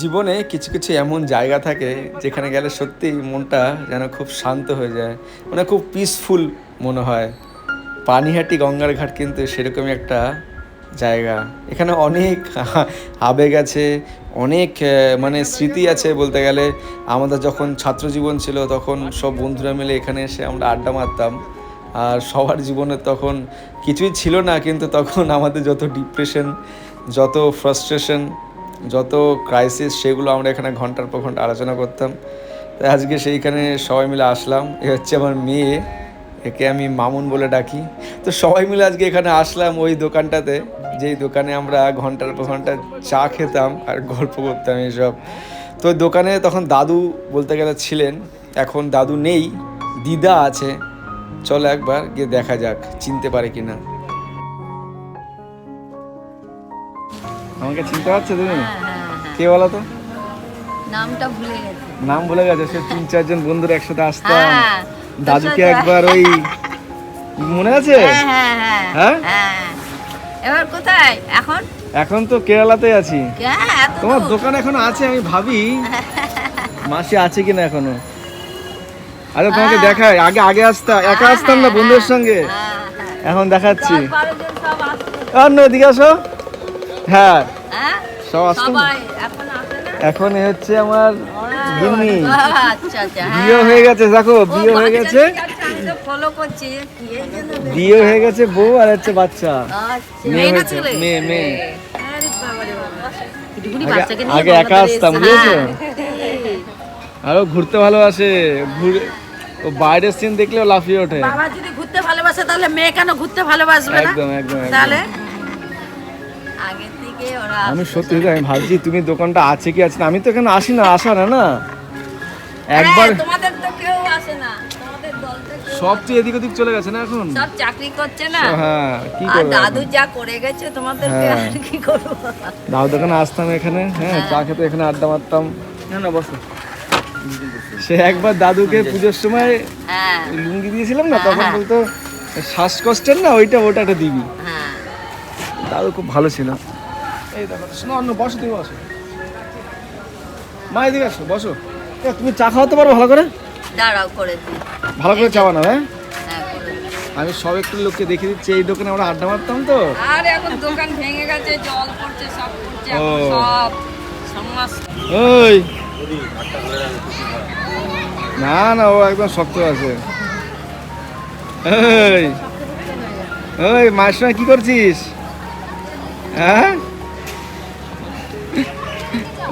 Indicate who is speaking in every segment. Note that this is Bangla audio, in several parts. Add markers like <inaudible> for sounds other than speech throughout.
Speaker 1: জীবনে কিছু কিছু এমন জায়গা থাকে যেখানে গেলে সত্যি মনটা যেন খুব শান্ত হয়ে যায়। মানে খুব পিসফুল মনে হয়। পানিহাটি গঙ্গার ঘাট কিন্তু সেরকমই একটা জায়গা। এখানে অনেক <laughs> আবেগ আছে, অনেক মানে স্মৃতি আছে বলতে গেলে। আমাদের যখন ছাত্র জীবন ছিল তখন সব বন্ধুরা মিলে এখানে এসে আমরা আড্ডা মারতাম। আর সবার জীবনে তখন কিছুই ছিল না, কিন্তু তখন আমাদের যত ডিপ্রেশন যত ফ্রাস্ট্রেশন যত ক্রাইসিস সেগুলো আমরা এখানে ঘণ্টার পর ঘণ্টা আলোচনা করতাম। তাই আজকে সেইখানে সবাই মিলে আসলাম। এ হচ্ছে আমার মেয়ে, একে আমি মামুন বলে ডাকি। তো সবাই মিলে আজকে এখানে আসলাম ওই দোকানটাতে। যেই দোকানে আমরা ঘণ্টার পর ঘণ্টা চা খেতাম আর গল্প করতাম এইসব। তো দোকানে তখন দাদু বলতে গেলে ছিলেন। এখন দাদু নেই, দিদা আছে। চলো একবার গিয়ে দেখা যাক, চিনতে পারে কিনা। আমাকে চিনতে পারছ তুমি?
Speaker 2: হ্যাঁ, হ্যাঁ,
Speaker 1: কে বলো তো?
Speaker 2: হ্যাঁ। নামটা ভুলে গেছি।
Speaker 1: নাম বলে গেছে সে তিন চারজন বন্ধুরা একসাথে আসতাম।
Speaker 2: হ্যাঁ,
Speaker 1: দাদুকে একবার ওই মনে আছে?
Speaker 2: হ্যাঁ হ্যাঁ হ্যাঁ।
Speaker 1: হ্যাঁ?
Speaker 2: হ্যাঁ। এবার কোথায়? এখন?
Speaker 1: এখন তো কেরালাতে আছি।
Speaker 2: হ্যাঁ
Speaker 1: তোমার দোকান এখন আছে আমি ভাবি। <laughs> মাসি আছে কিনা এখনও? আরে তোমাকে দেখাই। আগে আগে আসতাম একা আসতাম না বন্ধুদের সঙ্গে।
Speaker 2: হ্যাঁ, হ্যাঁ।
Speaker 1: এখন দেখাচ্ছি। না এদিকে আসো। হ্যাঁ
Speaker 2: হ্যাঁ?
Speaker 1: সব
Speaker 2: সবাই এখন
Speaker 1: হচ্ছে আমার গিন্নি
Speaker 2: আচ্ছা আচ্ছা হ্যাঁ।
Speaker 1: বিয়ে হয়ে গেছে দেখো বিয়ে হয়ে গেছে বিয়ে হয়ে গেছে বউ আর হচ্ছে বাচ্চা
Speaker 2: আচ্ছা।
Speaker 1: মেয়ে হয়েছে মেয়ে মেয়ে আগে- আগে একা আসতাম, বুঝেছ?
Speaker 2: হ্যাঁ।
Speaker 1: আরও ঘুরতে ভালোবাসে ঘুরে ও বাইরের সিন দেখলেও লাফিয়ে ওঠে
Speaker 3: বাবা যদি ঘুরতে ভালোবাসে তাহলে মেয়ে কেন ঘুরতে ভালোবাসবে না
Speaker 1: একদম একদম।
Speaker 3: তাহলে
Speaker 2: আগের থেকে ওরা
Speaker 1: আমি সত্যি আমি ভাবছি তুমি দোকানটা আছে কি আছে না? আমি তো এখানে আসি না আসা না না। একবার
Speaker 2: হ্যাঁ, তোমাদের তো কেউ আসে না। তোমাদের দল থেকে
Speaker 1: সব তো এদিক ওদিক চলে গেছে না এখন?
Speaker 2: সব চাকরি করছে না?
Speaker 1: হ্যাঁ কি করবে
Speaker 2: দাদু যা করে গেছে তোমাদেরকে
Speaker 1: হ্যাঁ।
Speaker 2: আর কি করব?
Speaker 1: দাদু দোকানে আসতাম এখানে হ্যাঁ চা খেতে এখানে আড্ডা মারতাম। না না বসো। সে একবার দাদুকে পুজোর সময়
Speaker 2: হ্যাঁ।
Speaker 1: লুঙ্গি দিয়েছিলাম না তখন
Speaker 2: হ্যাঁ।
Speaker 1: বলতো শ্বাসকষ্টের না ওইটা ওটা একটা দিবি।
Speaker 2: হ্যাঁ।
Speaker 1: দাদু খুব ভালো ছিল। এই দেখো শোনো অন্য বসো তুমি বসো। মা এদিকে আসো বসো। এ, তুমি চা খাওয়াতে পারো ভালো করে?
Speaker 2: দাঁড়াও করে দিই।
Speaker 1: ভালো করে চা বানাও হ্যাঁ?
Speaker 2: হ্যাঁ করে দিই।
Speaker 1: আমি সব একটু লোককে দেখিয়ে দিচ্ছি এই দোকানে আমরা আড্ডা মারতাম তো।
Speaker 2: আর এখন দোকান ভেঙে গেছে জল পড়ছে সব পড়ছে এখন
Speaker 1: ও।
Speaker 2: সব
Speaker 1: ওই। না না ও একদম শক্ত আছে। ওই। ওই মায়ের সঙ্গে কি করছিস? হ্যাঁ?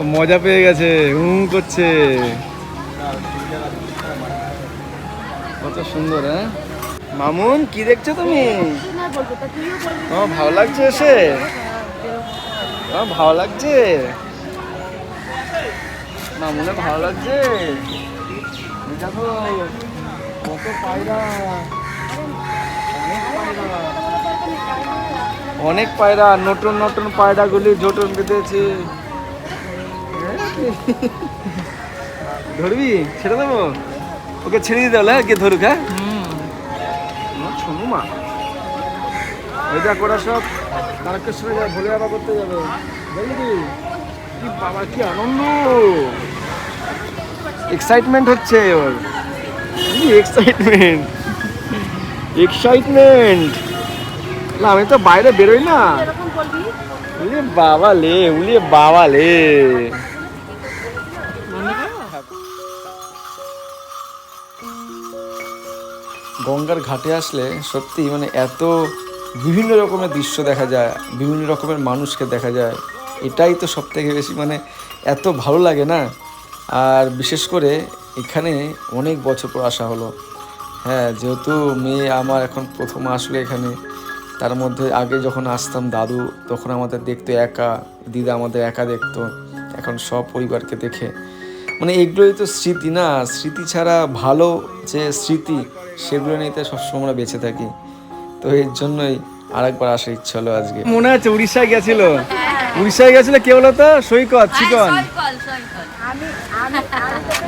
Speaker 1: মজা পেয়ে গেছে, হুম করছে। কত সুন্দর হ্যাঁ? মামুন, কি দেখছ তুমি? তোমার ভালো লাগছে এসে? তোমার ভালো লাগছে। মামুনে ভালো লাগছে। পায়রা। অনেক পায়রা, নতুন নতুন পায়রাগুলি জোটন বেঁধেছে। ধরবি? ছেড়ে দেবো? ওকে ছেড়ে দিতে হলে কে ধরুক হ্যাঁ? ছোনু মা। ওই দেখ ওরা সব তারকেশ্বরে যাবে ভোলে বাবা করতে যাবে। দেখবি কি বাবা কি আনন্দ। এক্সাইটমেন্ট হচ্ছে ওর। কি এক্সাইটমেন্ট এক্সাইটমেন্ট না আমি তো বাইরে বেরোই না। উলি বাবা লে উলি বাবা লে। গঙ্গার ঘাটে আসলে সত্যি মানে এত বিভিন্ন রকমের দৃশ্য দেখা যায়, বিভিন্ন রকমের মানুষকে দেখা যায়। এটাই তো সব থেকে বেশি মানে এত ভালো লাগে না? আর বিশেষ করে এখানে অনেক বছর পর আসা হলো। হ্যাঁ যেহেতু মেয়ে আমার এখন প্রথম আসলে এখানে, তার মধ্যে আগে যখন আসতাম দাদু, তখন আমাদের দেখতো একা, দিদা আমাদের একা দেখতো, এখন সব পরিবারকে দেখে। মানে এগুলোই তো স্মৃতি না? স্মৃতি ছাড়া ভালো যে স্মৃতি সেগুলো নিয়ে তো সবসময় আমরা বেঁচে থাকি। তো এর জন্যই আরেকবার আসার ইচ্ছা হলো আজকে। মনে আছে উড়িষ্যায় গেছিল? উড়িষ্যায় গেছিল কে বলো তো? সৈকত চিকন।
Speaker 2: সৈকল সৈকল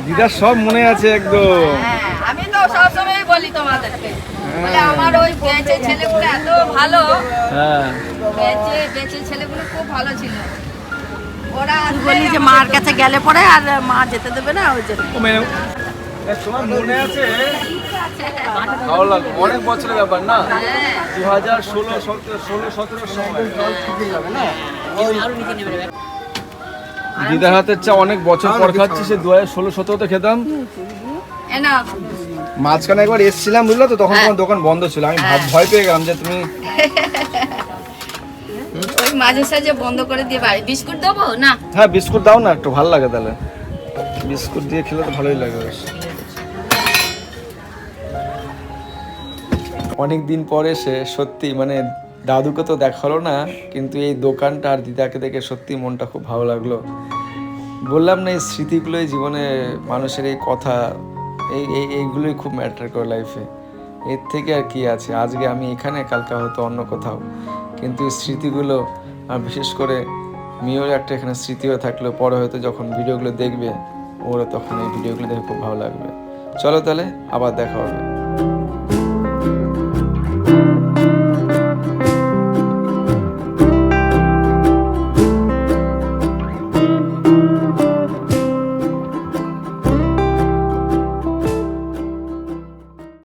Speaker 1: দিদার সব মনে আছে একদম।
Speaker 2: হ্যাঁ আমি তো সবসময় বলি তোমাদেরকে। বলে আমার ওই বেঁচে ছেলেগুলো এত ভালো।
Speaker 1: হ্যাঁ।
Speaker 2: বেঁচে বেঁচে ছেলেগুলো খুব ভালো ছিল। ওরা
Speaker 3: বলি যে মার কাছে গেলে পরে আর মা যেতে দেবে না ওই জন্য।
Speaker 1: তোমার মনে আছে ভালো লাগল অনেক বছরের ব্যাপার না? দু হাজার ষোলো সতেরো ষোলো সতেরোর সময়। দিদার হাতের চা অনেক বছর পর খাচ্ছি সে দু হাজার ষোলো সতেরোতে খেতাম। মাঝখানে একবার এসেছিলাম বুঝলো তো? তখন তোমার দোকান বন্ধ ছিল। আমি ভয় পেয়ে গেলাম যে তুমি
Speaker 2: ওই মাঝে সাঝে বন্ধ করে দিয়ে বাড়ি। বিস্কুট দেবো না?
Speaker 1: হ্যাঁ বিস্কুট দাও না একটু ভালো লাগে তাহলে। বিস্কুট দিয়ে খেলে তো ভালোই লাগে অনেক দিন পরে সে সত্যি মানে দাদুকে তো দেখাল না, কিন্তু এই দোকানটা আর দিদাকে দেখে সত্যি মনটা খুব ভালো লাগল। বললাম না এই স্মৃতিগুলোই জীবনে মানুষের এই কথা, এই এই, এইগুলোই খুব ম্যাটার করে লাইফে এর থেকে আর কি আছে? আজকে আমি এখানে, কালকে হয়তো অন্য কোথাও। কিন্তু এই স্মৃতিগুলো, আর বিশেষ করে মেয়ের একটা এখানে স্মৃতি হয়ে থাকলেও পরে হয়তো যখন ভিডিওগুলো দেখবে ওরা তখন এই ভিডিওগুলো দেখে খুব ভালো লাগবে। চলো তাহলে আবার দেখা হবে।